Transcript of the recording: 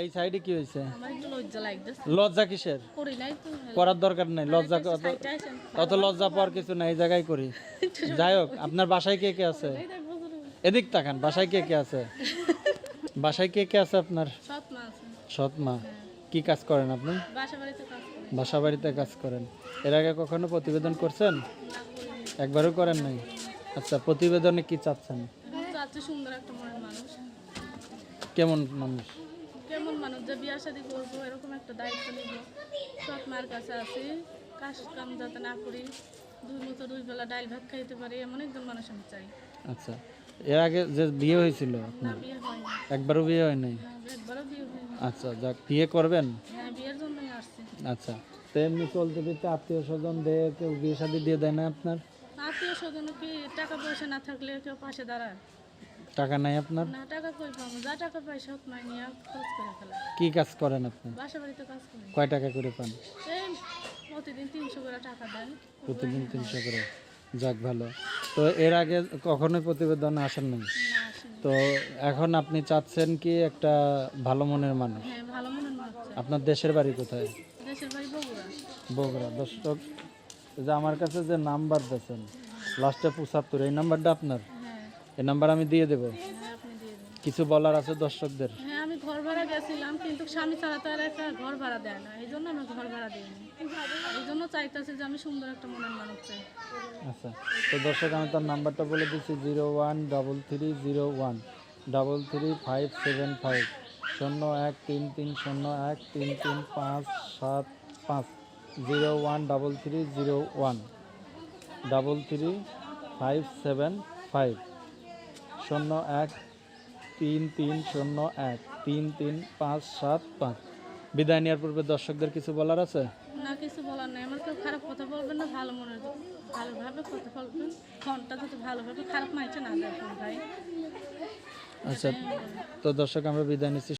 এই সাইডে কি হয়েছে? লজ্জা কিসের? করার দরকার নাই লজ্জা অত লজ্জা পাওয়ার কিছু নাই এই জায়গায় করি। যাই হোক আপনার বাসায় কে কে আছে? এদিক তাকান বাসায় কে কে আছে? বাসায় কে কে আছে আপনার? সৎ মা মা। কি কাজ করেন আপনি? বাসা বাড়িতে কাজ করেন। এর আগে কখনো প্রতিবেদন করছেন? একবারও করেন নাই? আচ্ছা প্রতিবেদনে কি চাচ্ছেন? কেমন মানুষ? মানুষ যে বিয়া শাদি করব এরকম একটা দায়িত্ব নিব। সৎ মার কাছে আছি। কাজ কাম যাতে না করি দুই মতো দুই বেলা ডাইল ভাত খাইতে পারি এমন একজন মানুষ আমি চাই। আচ্ছা এর আগে যে বিয়ে হয়েছিল না বিয়ে হয়নি। একবারও বিয়ে হয় নাই? একবারও বিয়ে হয়নি। আচ্ছা যাক বিয়ে করবেন? হ্যাঁ বিয়ের জন্যই আসছি। আচ্ছা তো এমনি চলতে ফিরতে আত্মীয় স্বজন দিয়ে কেউ বিয়ে শাদি দিয়ে দেয় না আপনার? আত্মীয় স্বজন কি টাকা পয়সা না থাকলে কেউ পাশে দাঁড়ায়? টাকা নাই আপনার? না টাকা কই পাবো? যা টাকা পয়সা হোক মাই নিয়ে খরচ করে ফেলা। কি কাজ করেন আপনি? বাসা বাড়িতে কাজ করি। কয় টাকা করে পান? এই প্রতিদিন তিনশো করে টাকা দেয় প্রতিদিন তিনশো করে। যাক ভালো। তো এর আগে কখনোই প্রতিবেদনে আসেন নাই? না তো এখন আপনি চাচ্ছেন কি একটা ভালো মনের মানুষ? হ্যাঁ ভালো মনে হচ্ছে আপনার দেশের বাড়ি কোথায়? দেশের বাড়ি বগুড়া। বগুড়া। দর্শক যে আমার কাছে যে নাম্বার দিয়েছেন লাস্টে পঁচাত্তর এই নাম্বারটা আপনার? এই নাম্বার আমি দিয়ে দেবো। হ্যাঁ কিছু বলার আছে দর্শকদের? হ্যাঁ আমি ঘর ভাড়া গেছিলাম কিন্তু স্বামী ছাড়া তো আর একটা ঘর ভাড়া দেয় না। এই জন্য আমি ঘর ভাড়া দিইনি। এই জন্য চাইতেছি যে আমি সুন্দর একটা মনের মানুষ চাই। আচ্ছা তো দর্শক আমি তার নাম্বারটা বলে দিচ্ছি zero one double three zero one double three five seven five শূন্য এক তিন তিন শূন্য এক তিন তিন পাঁচ সাত পাঁচ zero one double three zero one double three five seven five. শূন্য এক তিন তিন শূন্য এক তিন তিন পাঁচ সাত পাঁচ। বিদায় নেওয়ার পূর্বে দর্শকদের কিছু বলার আছে? না কিছু বলার নাই। আমার কেউ খারাপ কথা বলবেন না ভালো মনের ভালোভাবে কথা বলবেন। ফোনটা যাতে ভালোভাবে খারাপ মাইছে না দেখুন ভাই। আচ্ছা তো দর্শক আমরা বিদায় নিচ্ছি।